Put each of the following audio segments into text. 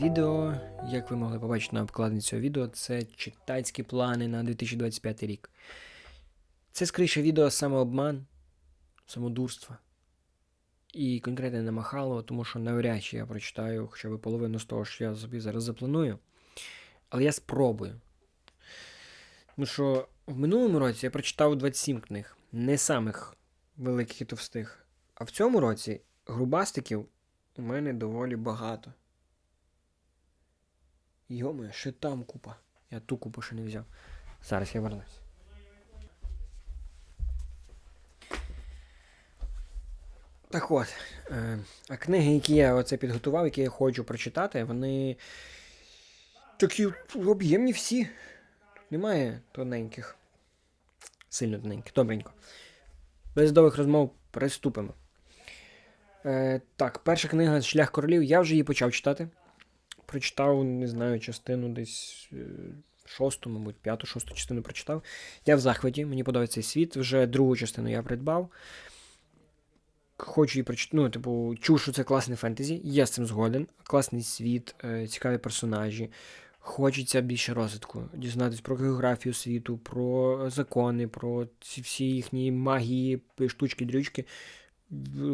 відео. Як ви могли побачити на обкладинці цього відео, це читацькі плани на 2025 рік. Це скоріше відео самообман, самодурство. І конкретно не махало, тому що навряд чи я прочитаю хоча б половину з того, що я собі зараз запланую. Але я спробую. Тому що в минулому році я прочитав 27 книг, не самих великих і товстих. А в цьому році грубастиків у мене доволі багато. Йоме, ще там купа. Я ту купу ще не взяв. Зараз я вернусь. Так от, е, а книги, які я оце підготував, які я хочу прочитати, вони такі об'ємні всі. Немає тоненьких. Сильно тоненьких, добренько. Без довгих розмов приступимо. Е, так, перша книга Шлях королів. Я вже її почав читати. Прочитав, не знаю, частину десь е, шосту, мабуть, п'яту, шосту частину прочитав. Я в захваті, мені подобається світ. Вже другу частину я придбав. Хочу її прочитати. Ну, типу, чув, що це класне фентезі. Я з цим згоден. Класний світ, е, цікаві персонажі. Хочеться більше розвитку, дізнатися про географію світу, про закони, про ці всі їхні магії, штучки, дрючки.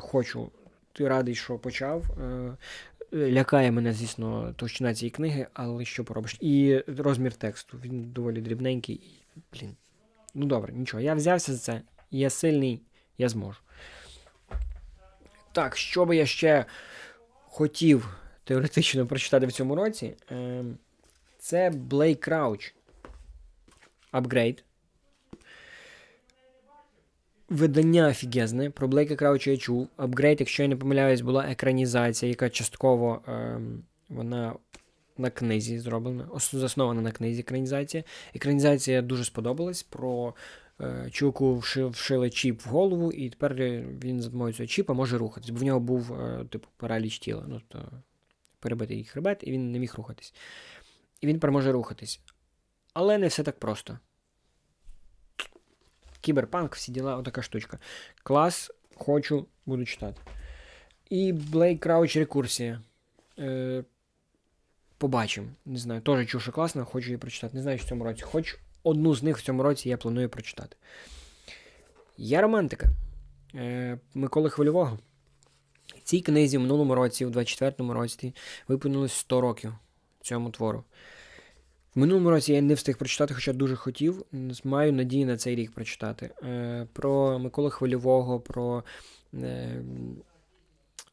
Хочу. Ти радий, що почав. Лякає мене, звісно, товщина цієї книги, але що поробиш? І розмір тексту. Він доволі дрібненький. Блін. Ну добре, нічого. Я взявся за це. Я сильний, я зможу. Так, що би я ще хотів теоретично прочитати в цьому році? Ем, це Блейк Крауч. Апгрейд. Видання офігезне. Про Блейка Крауча я чув. Апгрейд, якщо я не помиляюсь, була екранізація, яка частково ем, вона на книзі зроблена, заснована на книзі екранізація. Екранізація дуже сподобалась. Про е, чуваку вши- вшили чіп в голову, і тепер він за допомогою цього чіпа може рухатись. Бо в нього був е, типу параліч тіла. Ну, то перебитий хребет, і він не міг рухатись. І він тепер може рухатись. Але не все так просто. Кіберпанк, всі діла, отака штучка. Клас, хочу, буду читати. І Блейк Крауч рекурсія. Е, побачимо. Не знаю, теж чув, що класно, хочу її прочитати. Не знаю, що в цьому році. Хоч одну з них в цьому році я планую прочитати. Я романтика е, Миколи Хвильового. Цій книзі в минулому році, у 24-му році, виповнилось 100 років цьому твору. В минулому році я не встиг прочитати, хоча дуже хотів. Маю надію на цей рік прочитати. Е, про Миколу Хвильового, про е,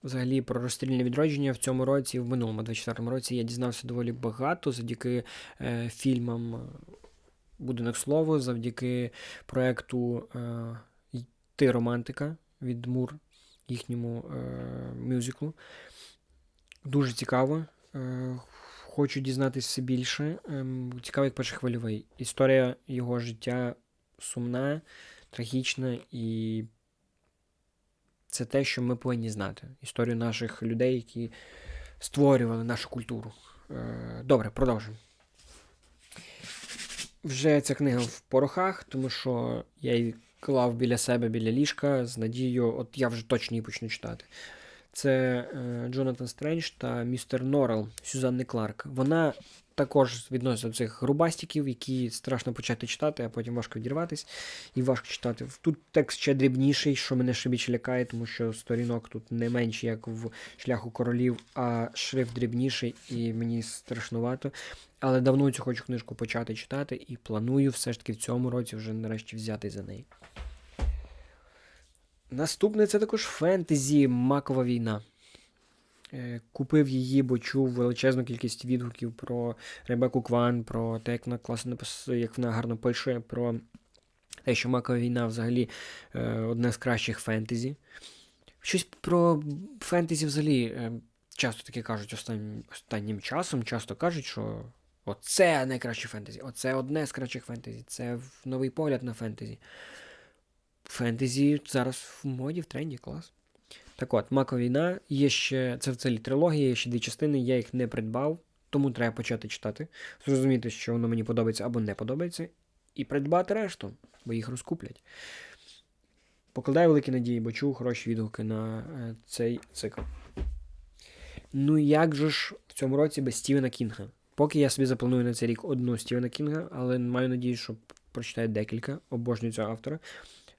взагалі про розстрільне відродження в цьому році, в минулому 24-му році я дізнався доволі багато завдяки е, фільмам Будинок слово, завдяки проекту Ти романтика від Мур, їхньому мюзиклу. Дуже цікаво. Хочу дізнатися все більше. Ем, Цікаво, як перший хвильовий. Історія його життя сумна, трагічна, і це те, що ми повинні знати. Історію наших людей, які створювали нашу культуру. Е, Добре, продовжуємо. Вже ця книга в порохах, тому що я її клав біля себе, біля ліжка з надією, от я вже точно її почну читати. Це е, Джонатан Стрендж та містер Норрел Сюзанни Кларк. Вона також відноситься до цих грубастиків, які страшно почати читати, а потім важко відірватись і важко читати. Тут текст ще дрібніший, що мене ще більше лякає, тому що сторінок тут не менше, як в шляху королів, а шрифт дрібніший, і мені страшнувато. Але давно цю хочу книжку почати читати і планую все ж таки в цьому році вже нарешті взяти за неї. Наступне це також фентезі Макова війна. Е, Купив її, бо чув величезну кількість відгуків про Ребеку Кван, про те, як вона класно напис... як вона гарно пише, про те, що Макова війна взагалі е, одне з кращих фентезі. Щось про фентезі взагалі е, часто таке кажуть останнім, останнім часом, часто кажуть, що оце найкраще фентезі, оце одне з кращих фентезі, це новий погляд на фентезі. Фентезі зараз в моді, в тренді, клас. Так от, Мако війна, є ще. Це в цілій трилогії, є ще дві частини, я їх не придбав, тому треба почати читати, зрозуміти, що воно мені подобається або не подобається, і придбати решту, бо їх розкуплять. Покладаю великі надії, бо чув хороші відгуки на е, цей цикл. Ну як же ж в цьому році без Стівена Кінга? Поки я собі запланую на цей рік одну Стівена Кінга, але маю надію, що прочитаю декілька, обожнюю цього автора.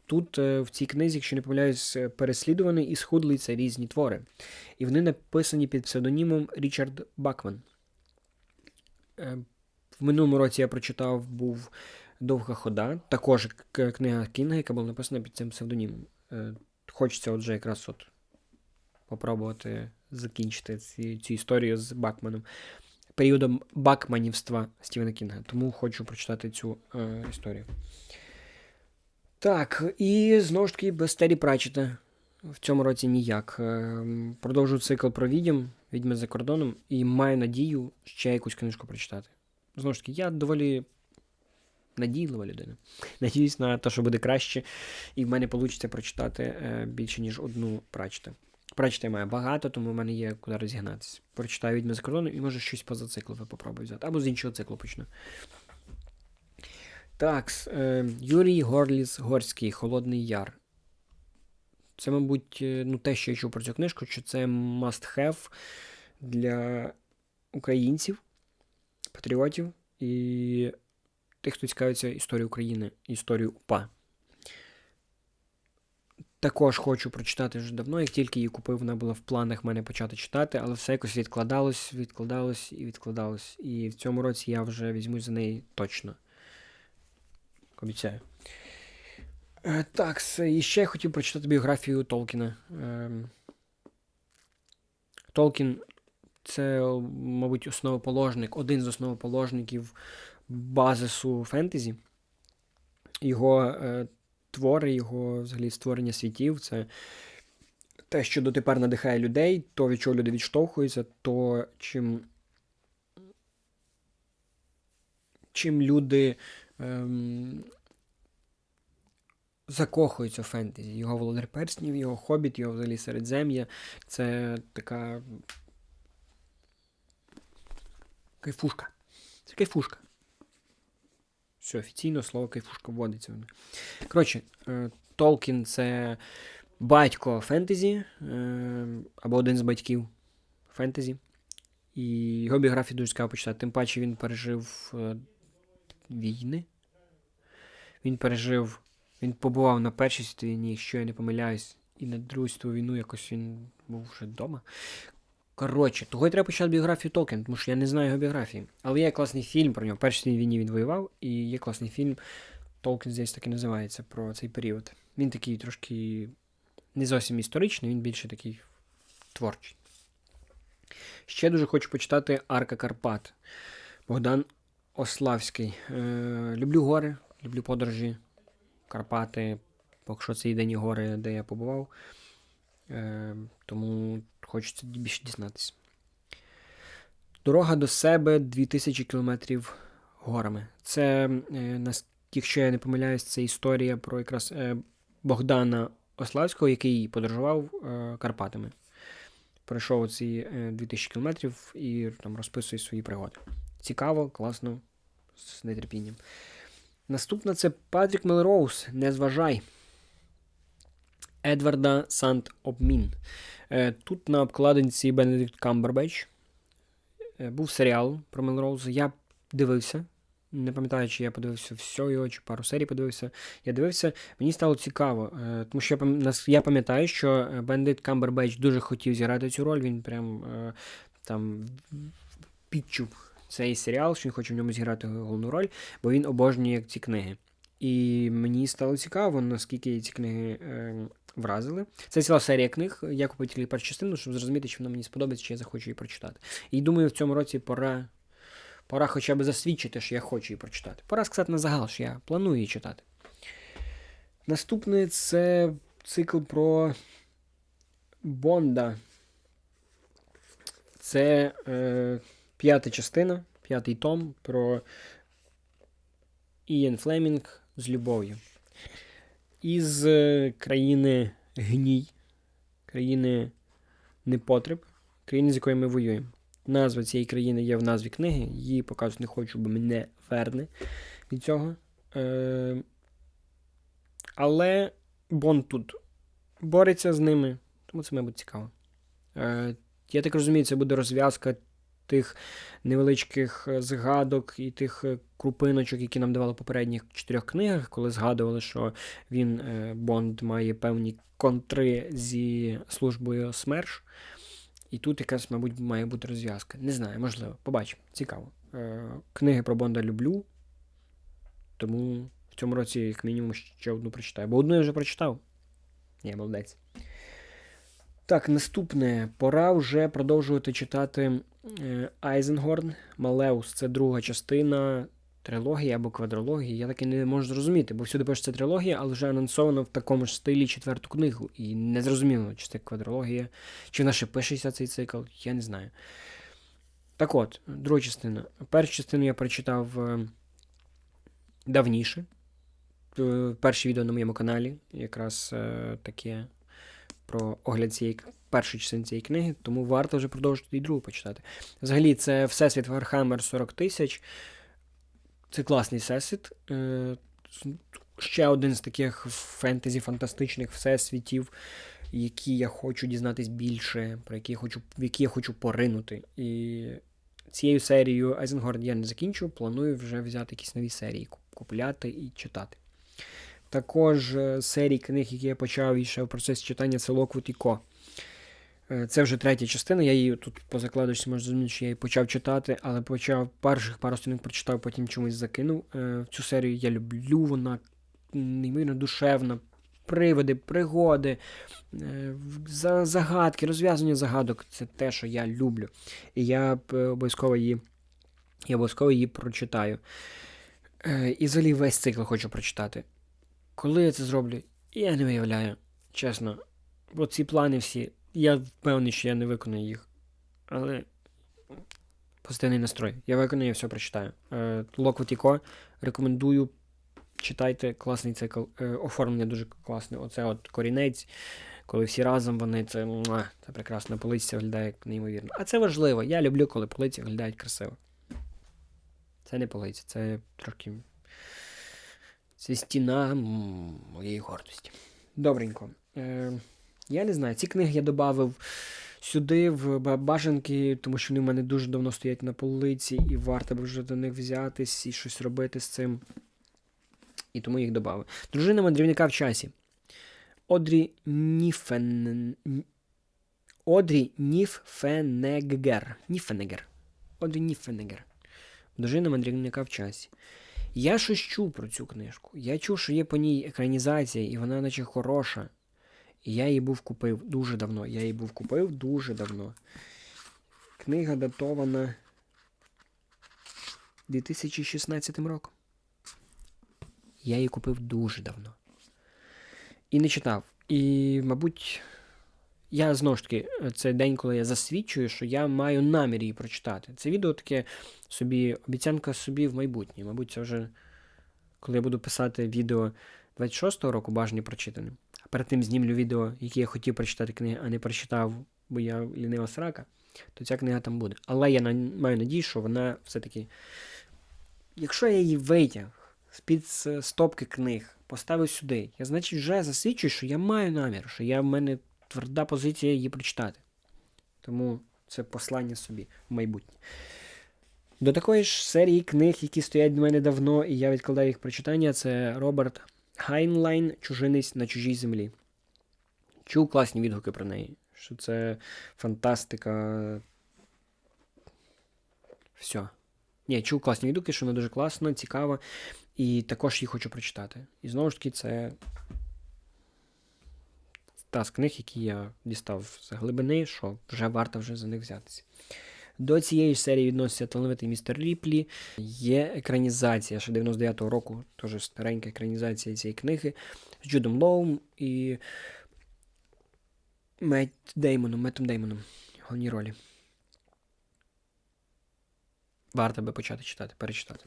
Тут е, в цій книзі, якщо не помиляюсь, е, переслідуваний і схудлий різні твори. І вони написані під псевдонімом Річард Бакман. Е, В минулому році я прочитав був Довга хода, також книга Кінга, яка була написана під цим псевдонімом. Хочеться отже якраз от попробувати закінчити ці, цю історію з Бакманом. Періодом бакманівства Стівена Кінга. Тому хочу прочитати цю е, історію. Так, і знову ж таки без Террі Пратчета. В цьому році ніяк. Е, Продовжую цикл про відьм, відьми за кордоном, і маю надію ще якусь книжку прочитати. Знову ж таки, я доволі надійлива людина. Надіюсь на те, що буде краще, і в мене вийде прочитати е, більше, ніж одну Пратчета. Прочитаю маю багато, тому в мене є куди розігнатися. Прочитаю відьми за кордоном і може щось поза циклове попробую взяти. Або з іншого циклу почну. Так, е, Юрій Горліс Горський, Холодний Яр. Це, мабуть, е, ну, те, що я чув про цю книжку, що це must have для українців, патріотів і тих, хто цікавиться історією України, історією УПА. Також хочу прочитати вже давно, як тільки її купив, вона була в планах мене почати читати, але все якось відкладалось, відкладалось і відкладалось. І в цьому році я вже візьмусь за неї точно. Обіцяю. Е, так, і ще я хотів прочитати біографію Толкіна. Ем, Толкін це, мабуть, основоположник, один з основоположників базису фентезі. Його е, твори, його взагалі створення світів це те, що дотепер надихає людей, то від чого люди відштовхуються, то чим, чим люди ем, закохуються в фентезі. Його Володар Перснів, його Хобіт, його взагалі Середзем'я. Це така. Кайфушка. Це кайфушка. Все, офіційно слово кайфушка вводиться. Коротше, е, Толкін це батько фентезі, е, або один з батьків фентезі. І його біографію дуже цікаво почитати. Тим паче він пережив е, війни. Він пережив. Він побував на Першій світовій якщо я не помиляюсь, і на Другу світову війну якось він був вже вдома. Коротше, того й треба почати біографію Толкіна, тому що я не знаю його біографії. Але є класний фільм про нього. Першій світовій війні він воював, і є класний фільм. Толкін здесь так і називається про цей період. Він такий трошки не зовсім історичний, він більше такий творчий. Ще дуже хочу почитати Арка Карпат. Богдан Ославський. Е, люблю гори, люблю подорожі, Карпати. Поки що це єдині гори, де я побував. Е, тому хочеться більше дізнатися. Дорога до себе 2000 кілометрів горами. Це, е, якщо я не помиляюсь, це історія про якраз е, Богдана Ославського, який подорожував е, Карпатами. Пройшов ці е, 2000 кілометрів і там розписує свої пригоди. Цікаво, класно, з нетерпінням. Наступна це Патрік Мелроуз. Не зважай. Едварда Сант Обмін. Е, Тут на обкладинці Бенедикт Камбербеч. Е, Був серіал про Мелроуза. Я дивився. Не пам'ятаю, чи я подивився все його, чи пару серій подивився. Я дивився, мені стало цікаво, е, тому що я пам'ятаю, що е, Бендит Камбербеч дуже хотів зіграти цю роль. Він прям е, там підчув цей серіал, що він хоче в ньому зіграти головну роль, бо він обожнює ці книги. І мені стало цікаво, наскільки ці книги е, вразили. Це ціла серія книг. Я купив тільки першу частину, щоб зрозуміти, чи вона мені сподобається, чи я захочу її прочитати. І думаю, в цьому році пора, пора хоча б засвідчити, що я хочу її прочитати. Пора сказати на загал, що я планую її читати. Наступний це цикл про Бонда. Це е, п'ята частина, п'ятий том про Ієн Флемінг з любов'ю. Із е, країни гній, країни непотреб, країни, з якою ми воюємо. Назва цієї країни є в назві книги, її показувати не хочу, бо мене верне від цього. Е, але Бонд тут бореться з ними, тому це, мабуть, цікаво. Е, Я так розумію, це буде розв'язка тих невеличких е, згадок і тих е, крупиночок, які нам давали в попередніх чотирьох книгах, коли згадували, що він, е, Бонд, має певні контри зі службою СМЕРШ. І тут якась, мабуть, має бути розв'язка. Не знаю, можливо, побачимо. Цікаво. Книги про Бонда люблю, тому в цьому році, як мінімум, ще одну прочитаю. Бо одну я вже прочитав. Я молодець. Так, наступне. Пора вже продовжувати читати Айзенгорн. Малеус це друга частина трилогії або квадрології. Я таки не можу зрозуміти, бо всюди пишеться трилогія, але вже анонсовано в такому ж стилі четверту книгу. І не зрозуміло, чи це квадрологія, чи вона ще пишеться цей цикл, я не знаю. Так от, друга частина. Першу частину я прочитав е, давніше. Е, Перше відео на моєму каналі, якраз е, таке про огляд цієї першої частини цієї книги, тому варто вже продовжити і другу почитати. Взагалі, це Всесвіт Warhammer 40 тисяч. Це класний всесвіт. Е, Ще один з таких фентезі фантастичних всесвітів, які я хочу дізнатись більше, про які я хочу, в які я хочу поринути. І цією серією Айзенгорд я не закінчу, планую вже взяти якісь нові серії, купляти і читати. Також е, з серій книг, які я почав і ще в процесі читання, це Локвуд і Ко. Е, Це вже третя частина. Я її тут по закладочці можу зрозуміти, що я її почав читати, але почав перших пару сторінок прочитав, потім чомусь закинув. Е, Цю серію я люблю, вона неймовірно душевна. Приводи, пригоди, в- за- загадки, розв'язання загадок це те, що я люблю. І я обов'язково її, я обов'язково її прочитаю. І взагалі весь цикл хочу прочитати. Коли я це зроблю, я не виявляю, чесно. Бо ці плани всі, я впевнений, що я не виконую їх. Але позитивний настрой. Я виконую, я все прочитаю. Е, Локвуд Ко рекомендую. Читайте класний цикл. Е, Оформлення дуже класне. Оце от корінець, коли всі разом вони це, це прекрасно. Полиця виглядає неймовірно. А це важливо. Я люблю, коли полиці виглядають красиво. Це не полиця, це трохи. Це стіна моєї гордості. Добренько. Е, я не знаю, ці книги я додав сюди, в бажанки, тому що вони в мене дуже давно стоять на полиці, і варто б вже до них взятись і щось робити з цим. І тому їх додав. Дружина мандрівника в часі. Одрі Ніфен... Одрі Ніфенегер. Ніфенегер. Одрі Ніфенегер. Дружина мандрівника в часі. Я щось чув про цю книжку. Я чув, що є по ній екранізація, і вона наче хороша. І я її був купив дуже давно. Я її був купив дуже давно. Книга датована 2016 роком. Я її купив дуже давно. І не читав. І, мабуть, я знову ж таки, це день, коли я засвідчую, що я маю намір її прочитати. Це відео таке собі, обіцянка собі в майбутнє. Мабуть, це вже коли я буду писати відео 26-го року, бажані прочитаним. А перед тим знімлю відео, які я хотів прочитати книги, а не прочитав, бо я лінива срака, то ця книга там буде. Але я на- маю надію, що вона все-таки. Якщо я її витяг з-під стопки книг, поставив сюди, я значить вже засвідчую, що я маю намір, що я в мене тверда позиція її прочитати. Тому це послання собі в майбутнє. До такої ж серії книг, які стоять до мене давно, і я відкладаю їх прочитання, це Роберт Хайнлайн Чужинець на чужій землі. Чув класні відгуки про неї. Що це фантастика. Все. Ні, чув класні відгуки, що вона дуже класна, цікава. І також її хочу прочитати. І знову ж таки, це та з книг, які я дістав з глибини, що вже варто вже за них взятися. До цієї серії відноситься талановитий містер Ріплі. Є екранізація ще 99-го року, теж старенька екранізація цієї книги з Джудом Лоум і Мет Деймоном, Меттом Деймоном в головній ролі. Варто би почати читати, перечитати.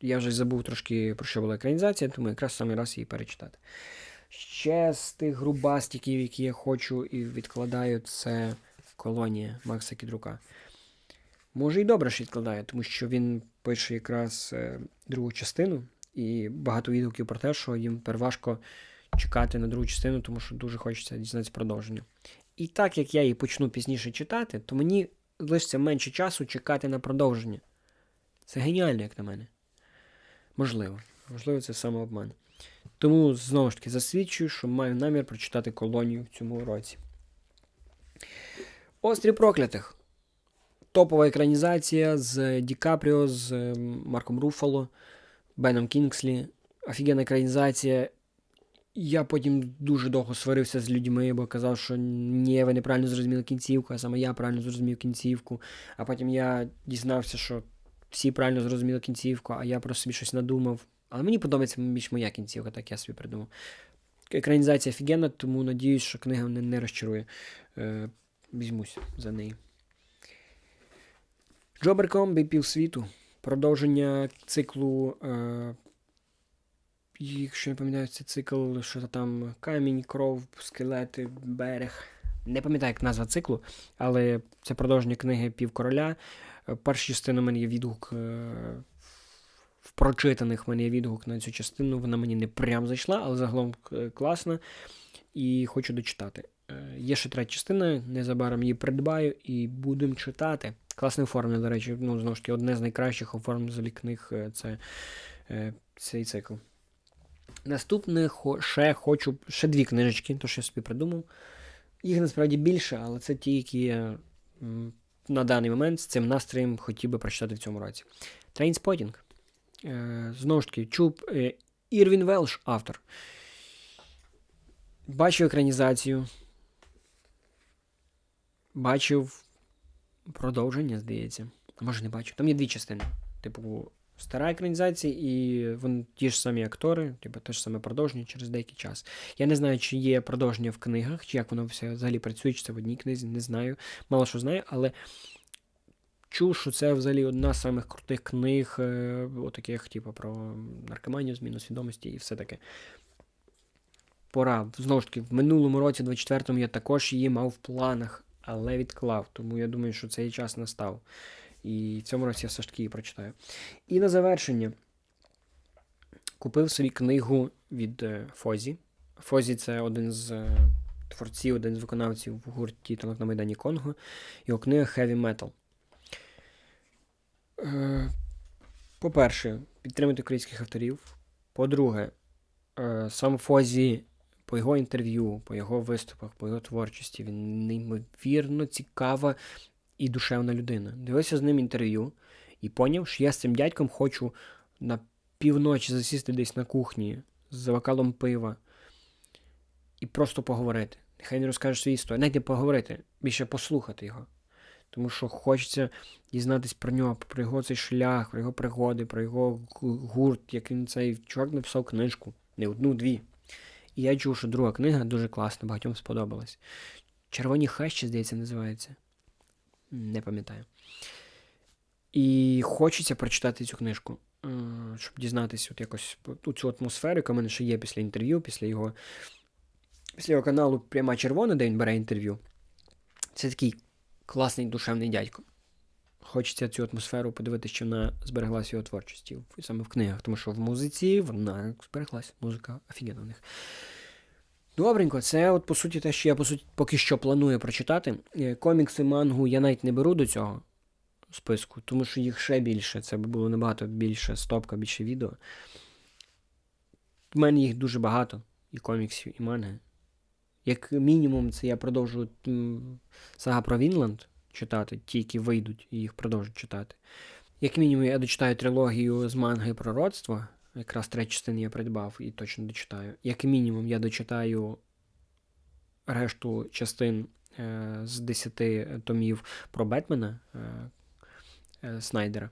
Я вже забув трошки про що була екранізація, тому якраз самий раз її перечитати. Ще з тих грубастиків, які я хочу і відкладаю, це колонія Макса Кідрука. Може, і добре, що відкладає, тому що він пише якраз е, другу частину, і багато відгуків про те, що їм переважко чекати на другу частину, тому що дуже хочеться дізнатися продовження. І так як я її почну пізніше читати, то мені лишиться менше часу чекати на продовження. Це геніально, як на мене. Можливо. Можливо, це самообман. Тому знову ж таки засвідчую, що маю намір прочитати колонію в цьому році. Острів проклятих. Топова екранізація з Ді Капріо, з ем, Марком Руфало, Беном Кінгслі. Офігенна екранізація. Я потім дуже довго сварився з людьми, бо казав, що ні, ви неправильно зрозуміли кінцівку, а саме я правильно зрозумів кінцівку. А потім я дізнався, що всі правильно зрозуміли кінцівку, а я просто собі щось надумав. Але мені подобається більш моя кінцівка, так я собі придумав. Екранізація офігенна, тому надіюсь, що книга мене не розчарує. Е, візьмусь за неї. Джоберкомбі півсвіту. Продовження циклу. Е, якщо не пам'ятаю, це цикл, що там камінь, кров, скелети, берег. Не пам'ятаю, як назва циклу, але це продовження книги Півкороля. Е, Перша частина у мене є відгук. В прочитаних в мене відгук на цю частину. Вона мені не прям зайшла, але загалом е, класна. І хочу дочитати. Е, Є ще третя частина, незабаром її придбаю і будемо читати. Класне оформлення, до речі, ну, знову ж таки, одне з найкращих оформлень взагалі книг е, це цей цикл. Наступне ще хочу ще дві книжечки, то що я собі придумав. Їх насправді більше, але це ті, які я на даний момент з цим настроєм хотів би прочитати в цьому році. Трейнспотінг. Е, знову ж таки, чув е, Ірвін Велш, автор. Бачив екранізацію. Бачив продовження, здається. Може, не бачив. Там є дві частини. Типу, стара екранізація, і вони ті ж самі актори, типу, те ж саме продовження через деякий час. Я не знаю, чи є продовження в книгах, чи як воно все взагалі працює, чи це в одній книзі, не знаю. Мало що знаю, але чув, що це взагалі одна з самих крутих книг, е, отаких, типу, про наркоманію, зміну свідомості і все таке. Пора. Знову ж таки, в минулому році, 24-му, я також її мав в планах, але відклав. Тому я думаю, що цей час настав. І в цьому році я все ж таки її прочитаю. І на завершення купив собі книгу від е, Фозі. Фозі це один з е, творців, один з виконавців в гурті Танок на Майдані Конго. Його книга Heavy Metal. Е, По-перше, підтримати українських авторів. По-друге, е, сам Фозі по його інтерв'ю, по його виступах, по його творчості, він неймовірно цікава і душевна людина. Дивився з ним інтерв'ю і поняв, що я з цим дядьком хочу на півночі засісти десь на кухні з бокалом пива і просто поговорити. Нехай не розкаже свою історію, навіть не поговорити, більше послухати його. Тому що хочеться дізнатись про нього, про його цей шлях, про його пригоди, про його гурт, як він цей чувак написав книжку. Не одну, дві. І я чув, що друга книга дуже класна, багатьом сподобалась. Червоні хащі, здається, називається. Не пам'ятаю. І хочеться прочитати цю книжку, е, щоб дізнатися от якось у цю атмосферу, яка в мене ще є після інтерв'ю, після його, після його каналу Пряма Червона, де він бере інтерв'ю. Це такий класний душевний дядько. Хочеться цю атмосферу подивитися, що вона збереглася його творчості, саме в книгах, тому що в музиці вона збереглася. Музика офігенна в них. Добренько, це от по суті те, що я по суті поки що планую прочитати. Е, Комікси, мангу я навіть не беру до цього списку, тому що їх ще більше. Це би було набагато більше стопка, більше відео. У мене їх дуже багато, і коміксів, і манги. Як мінімум, це я продовжую сага про Вінланд читати, ті, які вийдуть, і їх продовжу читати. Як мінімум, я дочитаю трилогію з манги пророцтво. Якраз третю частину я придбав і точно дочитаю. Як мінімум, я дочитаю решту частин е, з 10 томів про Бетмена е, е, Снайдера.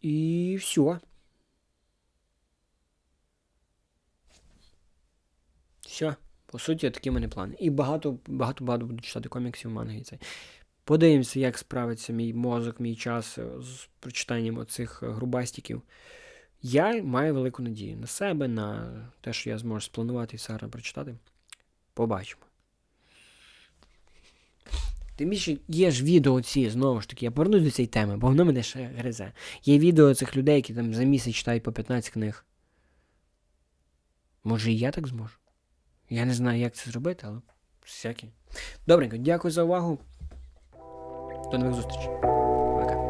І все. Все. По суті, такі мене плани. І багато, багато, багато буду читати коміксів, манги і це. Подивимося, як справиться мій мозок, мій час е, з прочитанням оцих е, грубастиків. Я маю велику надію на себе, на те, що я зможу спланувати і все гарно прочитати. Побачимо. Тим більше є ж відео ці, знову ж таки, я повернусь до цієї теми, бо воно мене ще гризе. Є відео цих людей, які там за місяць читають по 15 книг. Може і я так зможу? Я не знаю, як це зробити, але всякі. Добренько, дякую за увагу. До нових зустрічей. Пока.